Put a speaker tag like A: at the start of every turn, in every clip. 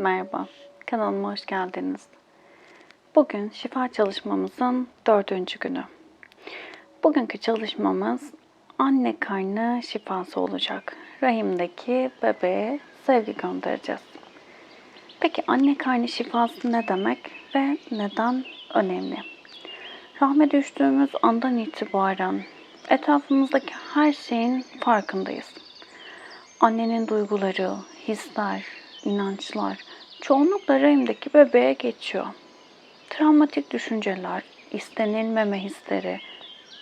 A: Merhaba, kanalıma hoş geldiniz. Bugün şifa çalışmamızın dördüncü günü. Bugünkü çalışmamız anne karnı şifası olacak. Rahimdeki bebeğe sevgi göndereceğiz. Peki anne karnı şifası ne demek ve neden önemli? Rahme düştüğümüz andan itibaren etrafımızdaki her şeyin farkındayız. Annenin duyguları, hisler, inançlar çoğunlukla rahimdeki bebeğe geçiyor. Travmatik düşünceler, istenilmeme hisleri,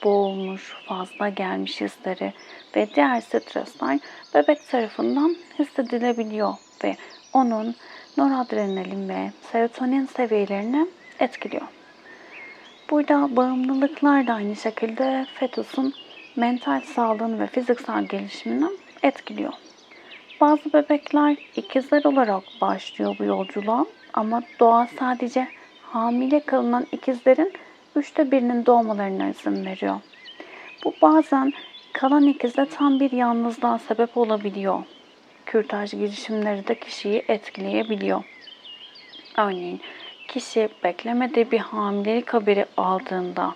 A: boğulmuş, fazla gelmiş hisleri ve diğer stresler bebek tarafından hissedilebiliyor ve onun noradrenalin ve serotonin seviyelerini etkiliyor. Burada bağımlılıklar da aynı şekilde fetusun mental sağlığını ve fiziksel gelişimini etkiliyor. Bazı bebekler ikizler olarak başlıyor bu yolculuğa ama doğa sadece hamile kalınan ikizlerin üçte birinin doğmalarına izin veriyor. Bu bazen kalan ikizde tam bir yalnızlığa sebep olabiliyor. Kürtaj girişimleri de kişiyi etkileyebiliyor. Örneğin kişi beklemediği bir hamilelik haberi aldığında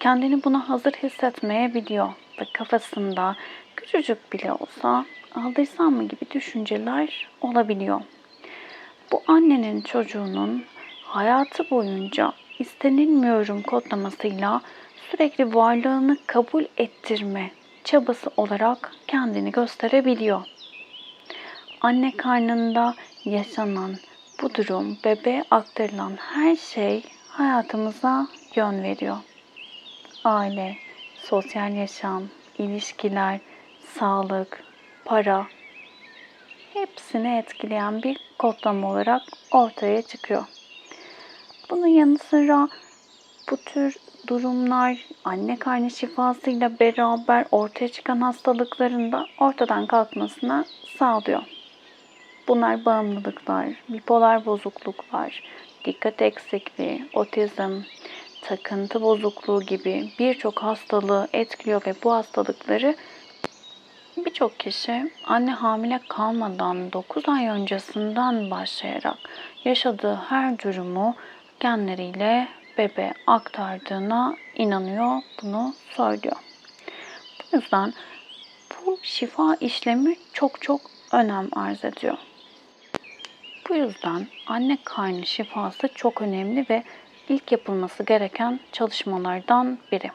A: kendini buna hazır hissetmeyebiliyor ve kafasında küçücük bile olsa aldıysam mı gibi düşünceler olabiliyor. Bu annenin çocuğunun hayatı boyunca istenilmiyorum kodlamasıyla sürekli varlığını kabul ettirme çabası olarak kendini gösterebiliyor. Anne karnında yaşanan bu durum bebeğe aktarılan her şey hayatımıza yön veriyor. Aile, sosyal yaşam, ilişkiler, sağlık, para hepsini etkileyen bir kodlama olarak ortaya çıkıyor. Bunun yanı sıra bu tür durumlar anne karnı şifasıyla beraber ortaya çıkan hastalıkların da ortadan kalkmasına sağlıyor. Bunlar bağımlılıklar, bipolar bozukluklar, dikkat eksikliği, otizm, takıntı bozukluğu gibi birçok hastalığı etkiliyor ve bu hastalıkları birçok kişi anne hamile kalmadan 9 ay öncesinden başlayarak yaşadığı her durumu genleriyle bebe aktardığına inanıyor, bunu söylüyor. Bu yüzden bu şifa işlemi çok çok önem arz ediyor. Bu yüzden anne karnı şifası çok önemli ve ilk yapılması gereken çalışmalardan biri.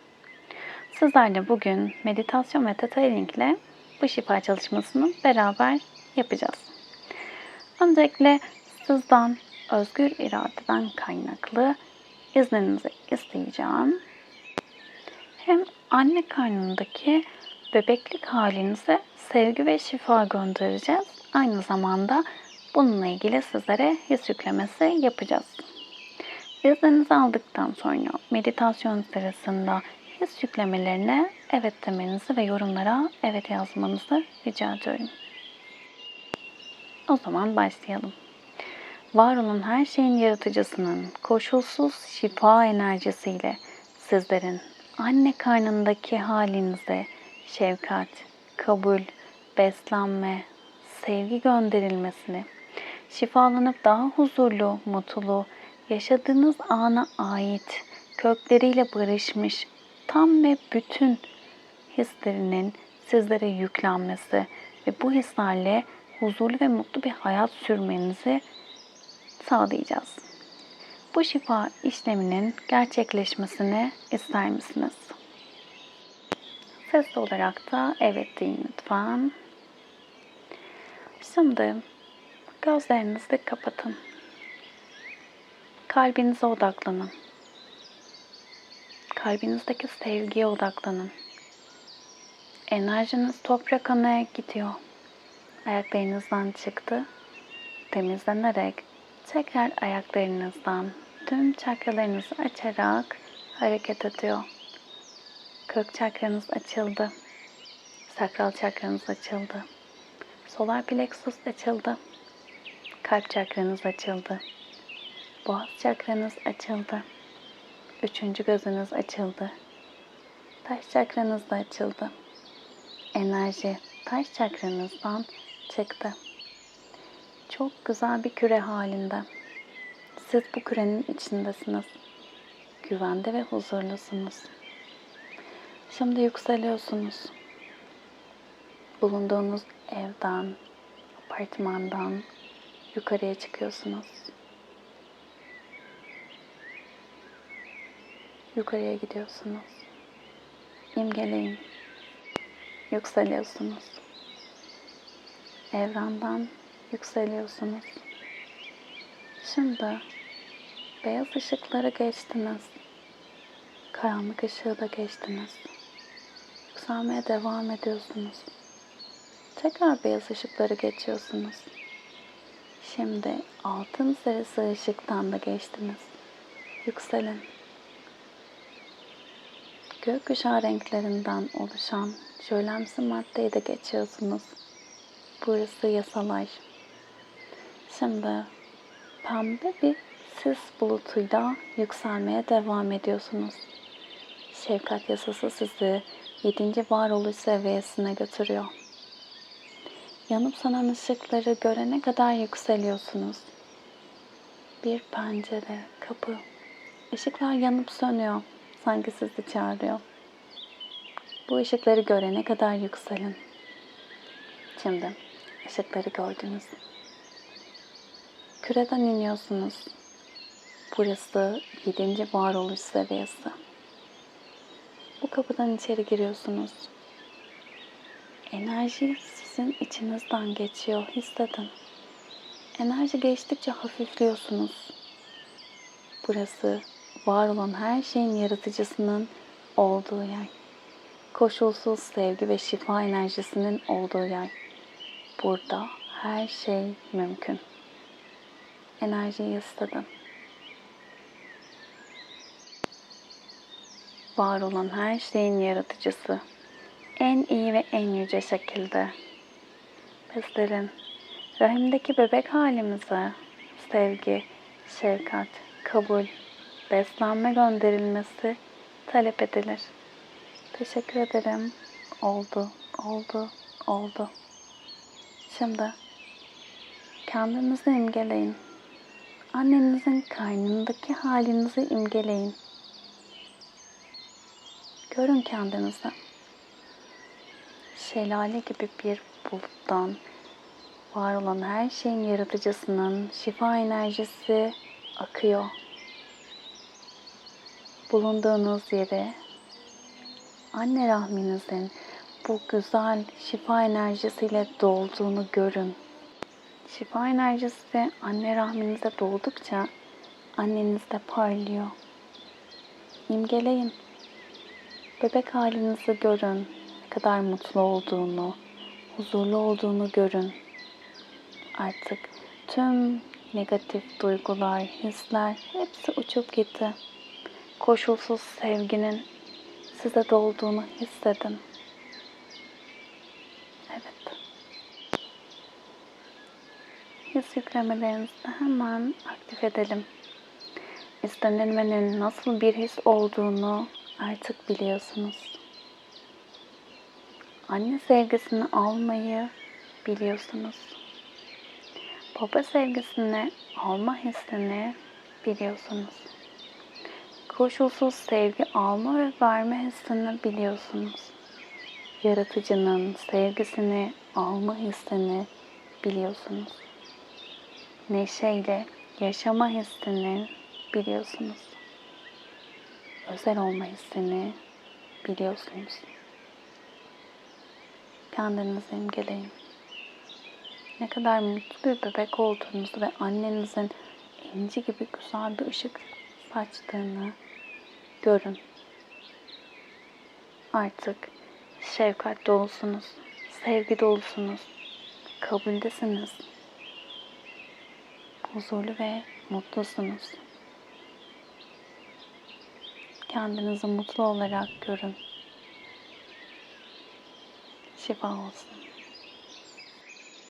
A: Sizlerle bugün meditasyon ve detailing ile bu şifa çalışmasını beraber yapacağız. Öncelikle sizden özgür iradeden kaynaklı izninizi isteyeceğim. Hem anne karnındaki bebeklik halinize sevgi ve şifa göndereceğiz. Aynı zamanda bununla ilgili sizlere his yüklemesi yapacağız. İzninizi aldıktan sonra meditasyon sırasında his yüklemelerine evet demenizi ve yorumlara evet yazmanızı rica ediyorum. O zaman başlayalım. Var olan her şeyin yaratıcısının koşulsuz şifa enerjisiyle sizlerin anne karnındaki halinize şefkat, kabul, beslenme, sevgi gönderilmesini, şifalanıp daha huzurlu, mutlu, yaşadığınız ana ait, kökleriyle barışmış, tam ve bütün hislerinin sizlere yüklenmesi ve bu hislerle huzurlu ve mutlu bir hayat sürmenizi sağlayacağız. Bu şifa işleminin gerçekleşmesini ister misiniz? Sesli olarak da evet deyin lütfen. Şimdi gözlerinizi kapatın. Kalbinize odaklanın. Kalbinizdeki sevgiye odaklanın. Enerjiniz toprak anaya gidiyor. Ayaklarınızdan çıktı. Temizlenerek tekrar ayaklarınızdan tüm çakralarınızı açarak hareket ediyor. Kök çakranız açıldı. Sakral çakranız açıldı. Solar plexus açıldı. Kalp çakranız açıldı. Boğaz çakranız açıldı. Üçüncü gözünüz açıldı. Taş çakranız da açıldı. Enerji taş çakranızdan çıktı. çok güzel bir küre halinde. Siz bu kürenin içindesiniz. Güvende ve huzurlusunuz. Şimdi yükseliyorsunuz. Bulunduğunuz evden, apartmandan yukarıya çıkıyorsunuz. Yukarıya gidiyorsunuz. İmgeleyin. Yükseliyorsunuz. Evrenden yükseliyorsunuz. Şimdi beyaz ışıkları geçtiniz. Karanlık ışığı da geçtiniz. Yükselmeye devam ediyorsunuz. Tekrar beyaz ışıkları geçiyorsunuz. Şimdi altın sarısı ışıktan da geçtiniz. Yükselin. Gökkuşağı renklerinden oluşan şölemsi maddeyi de geçiyorsunuz. Burası yasalar. Şimdi pembe bir sis bulutuyla yükselmeye devam ediyorsunuz. Şefkat yasası sizi 7. varoluş seviyesine götürüyor. Yanıp sönen ışıkları görene kadar yükseliyorsunuz. Bir pencere, kapı. Işıklar yanıp sönüyor. Sanki sizi çağırıyor. Bu ışıkları görene kadar yükselin. Şimdi ışıkları gördünüz. Küreden iniyorsunuz. Burası 7. varoluş seviyesi. Bu kapıdan içeri giriyorsunuz. Enerji sizin içinizden geçiyor. Hissedin. Enerji geçtikçe hafifliyorsunuz. Burası var olan her şeyin yaratıcısının olduğu yer. Koşulsuz sevgi ve şifa enerjisinin olduğu yer. Burada her şey mümkün. Enerjiyi hissedin. Var olan her şeyin yaratıcısı. En iyi ve en yüce şekilde. Bizlerin rahimdeki bebek halimize sevgi, şefkat, kabul, beslenme gönderilmesi talep edilir. Teşekkür ederim. Oldu, oldu, oldu. Şimdi kendinizi imgeleyin. Annenizin karnındaki halinizi imgeleyin. Görün kendinizi. Şelale gibi bir buluttan var olan her şeyin yaratıcısının şifa enerjisi akıyor. Bulunduğunuz yere anne rahminizin bu güzel şifa enerjisiyle dolduğunu görün. Şifa enerjisi anne rahminize doldukça anneniz de parlıyor. İmgeleyin. Bebek halinizi görün. Ne kadar mutlu olduğunu, huzurlu olduğunu görün. Artık tüm negatif duygular, hisler hepsi uçup gitti. Koşulsuz sevginin size dolduğunu hissedin. Evet. His yüklemelerinizi hemen aktif edelim. İstenilmenin nasıl bir his olduğunu artık biliyorsunuz. Anne sevgisini almayı biliyorsunuz. Baba sevgisini alma hissini biliyorsunuz. Koşulsuz sevgi alma ve verme hissini biliyorsunuz. Yaratıcının sevgisini alma hissini biliyorsunuz. Neşeyle yaşama hissini biliyorsunuz. Özel olma hissini biliyorsunuz. Kendinizi imgeleyin. Ne kadar mutlu bir bebek olduğunuzu ve annenizin inci gibi güzel bir ışık saçtığını görün. Artık şefkat dolusunuz, sevgi dolusunuz, kabuldesiniz. Huzurlu ve mutlusunuz. Kendinizi mutlu olarak görün. Şifa olsun.